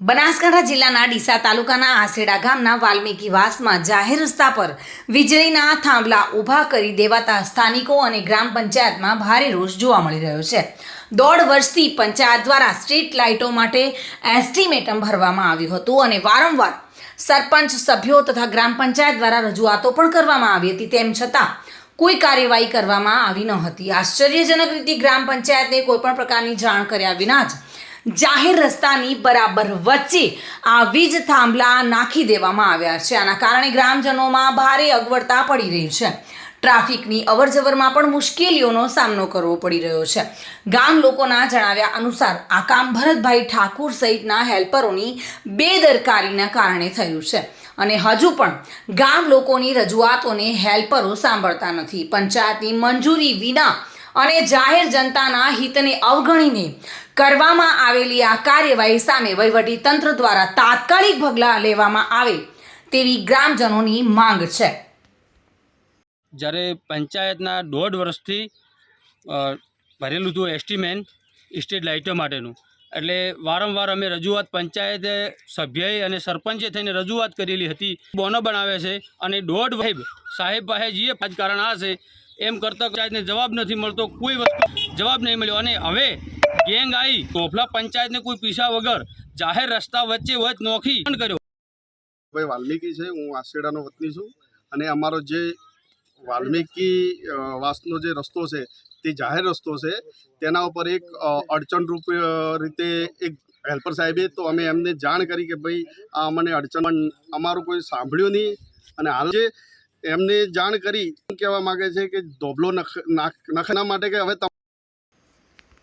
બનાસકાંઠા જિલ્લાના ડીસા તાલુકાના આસેડા ગામના વાલ્મીકી વાસમાં જાહેર રસ્તા પર વીજળીના થાંભલા ઊભા કરી દેવાતા સ્થાનિકો અને ગ્રામ પંચાયતમાં ભારે રોષ જોવા મળી રહ્યો છે. દોઢ વર્ષથી પંચાયત દ્વારા સ્ટ્રીટ લાઇટો માટે એસ્ટિમેટમ ભરવામાં આવ્યું હતું અને વારંવાર સરપંચ, સભ્યો તથા ગ્રામ પંચાયત દ્વારા રજૂઆતો પણ કરવામાં આવી હતી. તેમ છતાં કોઈ કાર્યવાહી કરવામાં આવી ન હતી. આશ્ચર્યજનક રીતે ગ્રામ પંચાયતને કોઈપણ પ્રકારની જાણ કર્યા વિના જ જાહેર રસ્તાની બરાબર વચ્ચે આ વીજ થાંભલા નાખી દેવામાં આવ્યા છે. આના કારણે ગ્રામજનોમાં ભારે અગવડતા પડી રહી છે. ટ્રાફિકની અવરજવરમાં પણ મુશ્કેલીઓનો સામનો કરવો પડી રહ્યો છે. ગામ લોકોના જણાવ્યા અનુસાર, આ કામ ભરતભાઈ ઠાકુર સહિતના હેલ્પરોની બેદરકારીના કારણે થયું છે. અને હજુ પણ ગામ લોકોની રજૂઆતોને હેલ્પરો સાંભળતા નથી. પંચાયતની મંજૂરી વિના અને જાહેર જનતાના હિતને અવગણીને કરવામાં આવેલી આ કાર્યવાહી સામે વહીવટી તંત્ર દ્વારા તાત્કાલિક પગલાં લેવામાં આવે તેવી ગ્રામજનોની માંગ છે. જ્યારે પંચાયતના દોઢ વર્ષથી ભરેલું હતું એસ્ટિમેન સ્ટ્રીટ લાઇટો માટેનું. એટલે વારંવાર અમે રજૂઆત પંચાયતે સભ્યએ અને સરપંચે થઈને રજૂઆત કરેલી હતી. બોનો બનાવે છે અને દોઢ સાહેબ સાહેબ પાસે જઈએ કારણ આ છે. એમ કરતાં પંચાયતને જવાબ નથી મળતો, કોઈ વસ્તુ જવાબ નહીં મળ્યો. અને હવે ગેંગ આવી તોફલા પંચાયતને કોઈ પીસા વગર જાહેર રસ્તા વચ્ચે વચ નોખી કર્યો. ભાઈ વાલ્મીકી છે, હું આસેડાનો વતની છું અને અમારો જે વાલ્મીકી વાસનો જે રસ્તો છે, તે જાહેર રસ્તો છે, તેના ઉપર એક અડચણ અડચણરૂપ રીતે એક હેલ્પર સાહેબે તો અમે એમને જાણ કરી કે ભાઈ, આ અમને અડચણ અમારું કોઈ સાંભળ્યું નહીં અને હાલ જે એમને જાણ કરી કહેવા માગે છે કે ધોબલો નખ, નાખ, નખના માટે કે હવે